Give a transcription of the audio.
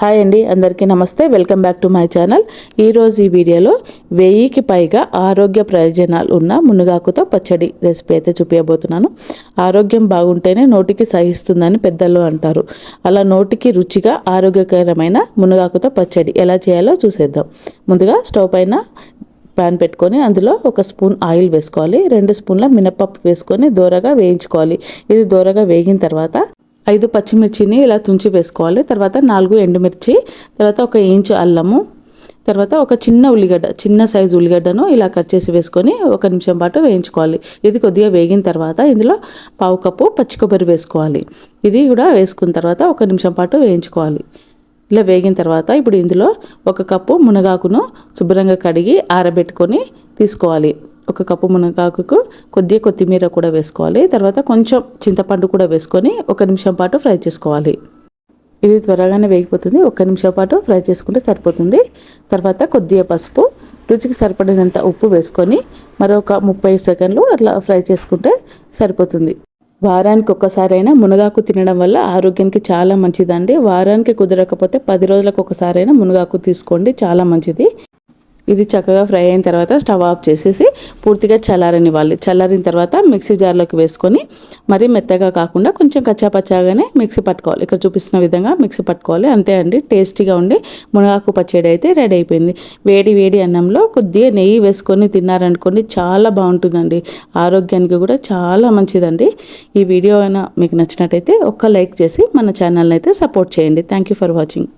Hi అండి అందరికీ నమస్తే. Welcome back to my channel. ఈరోజు ఈ వీడియోలో వెయ్యికి పైగా ఆరోగ్య ప్రయోజనాలు ఉన్న మునగాకుతో పచ్చడి రెసిపీ అయితే చూపించబోతున్నాను ఆరోగ్యం బాగుంటేనే నోటికి సహిస్తుందని పెద్దలు అంటారు. అలా నోటికి రుచిగా ఆరోగ్యకరమైన మునగాకుతో పచ్చడి ఎలా చేయాలో చూసేద్దాం. ముందుగా స్టవ్ పైన ప్యాన్ పెట్టుకొని అందులో ఒక స్పూన్ ఆయిల్ వేసుకోవాలి. రెండు స్పూన్ల మినపప్పు వేసుకొని దూరగా వేయించుకోవాలి. ఇది దూరగా వేగిన తర్వాత ఐదు పచ్చిమిర్చిని ఇలా తుంచి వేసుకోవాలి. తర్వాత నాలుగు ఎండుమిర్చి తర్వాత ఒక ఇంచు అల్లము తర్వాత ఒక చిన్న ఉల్లిగడ్డ చిన్న సైజు ఉల్లిగడ్డను ఇలా కట్ చేసి వేసుకొని ఒక నిమిషం పాటు వేయించుకోవాలి. ఇది కొద్దిగా వేగిన తర్వాత ఇందులో పావు కప్పు పచ్చి కొబ్బరి వేసుకోవాలి. ఇది కూడా వేసుకున్న తర్వాత ఒక నిమిషం పాటు వేయించుకోవాలి. ఇలా వేగిన తర్వాత ఇప్పుడు ఇందులో ఒక కప్పు మునగాకును శుభ్రంగా కడిగి ఆరబెట్టుకొని తీసుకోవాలి. ఒక కప్పు మునగాకుకు కొద్దిగా కొత్తిమీర కూడా వేసుకోవాలి. తర్వాత కొంచెం చింతపండు కూడా వేసుకొని ఒక నిమిషం పాటు ఫ్రై చేసుకోవాలి. ఇది త్వరగానే వేగిపోతుంది. ఒక నిమిషం పాటు ఫ్రై చేసుకుంటే సరిపోతుంది. తర్వాత కొద్దిగా పసుపు రుచికి సరిపడినంత ఉప్పు వేసుకొని మరొక ముప్పై సెకండ్లు అట్లా ఫ్రై చేసుకుంటే సరిపోతుంది. వారానికి ఒక్కసారైనా మునగాకు తినడం వల్ల ఆరోగ్యానికి చాలా మంచిదండి. వారానికి కుదరకపోతే పది రోజులకు ఒకసారైనా మునగాకు తీసుకోండి. చాలా మంచిది. ఇది చక్కగా ఫ్రై అయిన తర్వాత స్టవ్ ఆఫ్ చేసేసి పూర్తిగా చల్లారనివ్వాలి. చల్లారిన తర్వాత మిక్సీ జార్లోకి వేసుకొని మరీ మెత్తగా కాకుండా కొంచెం కచ్చాపచ్చాగానే మిక్సీ పట్టుకోవాలి. ఇక్కడ చూపిస్తున్న విధంగా మిక్సీ పట్టుకోవాలి. అంతే అండి టేస్టీగా ఉండి మునగాకు పచ్చడి అయితే రెడీ అయిపోయింది. వేడి వేడి అన్నంలో కొద్దిగా నెయ్యి వేసుకొని తిన్నారనుకోండి చాలా బాగుంటుందండి. ఆరోగ్యానికి కూడా చాలా మంచిదండి. ఈ వీడియో అయినా మీకు నచ్చినట్టయితే ఒక్క లైక్ చేసి మన ఛానల్ని అయితే సపోర్ట్ చేయండి. Thank you for watching